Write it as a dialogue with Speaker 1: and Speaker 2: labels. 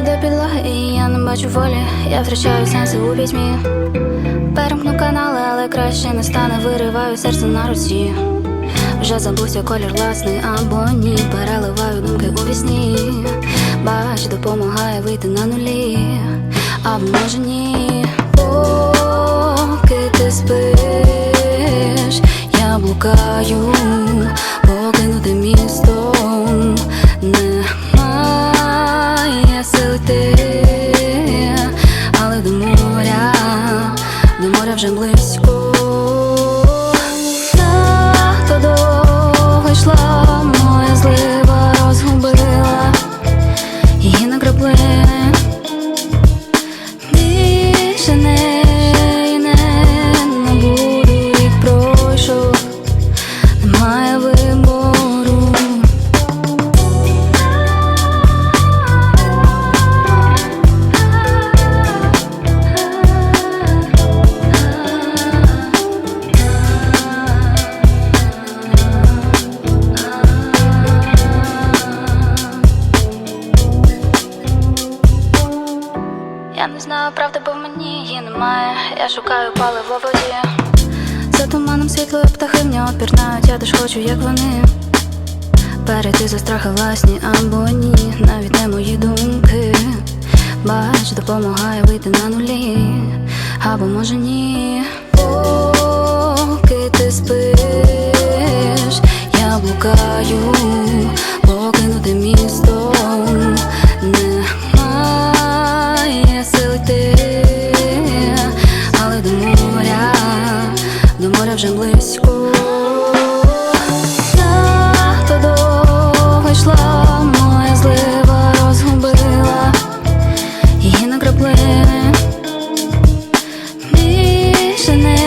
Speaker 1: очі до і я не бачу волі, я втрачаю сенси у пітьмі. Перемкну канали, але краще не стане, вириваю серце на руці. Вже забувся колір власний або ні. Переливаю думки у вісні. Бач, допомагає вийти на нулі, або може ні. Поки ти спиш, я блукаю, покинути місто але до моря, до моря вже близько. Знаю правди, бо мені її немає. Я шукаю паливо в воді. За туманом світло птахи в нього я теж хочу, як вони. Перейти за страхи власні або ні, навіть не мої думки. Бач, допомагає вийти на нулі, або може ні. вже близько. Я то моя злива розгубила її на. Більше не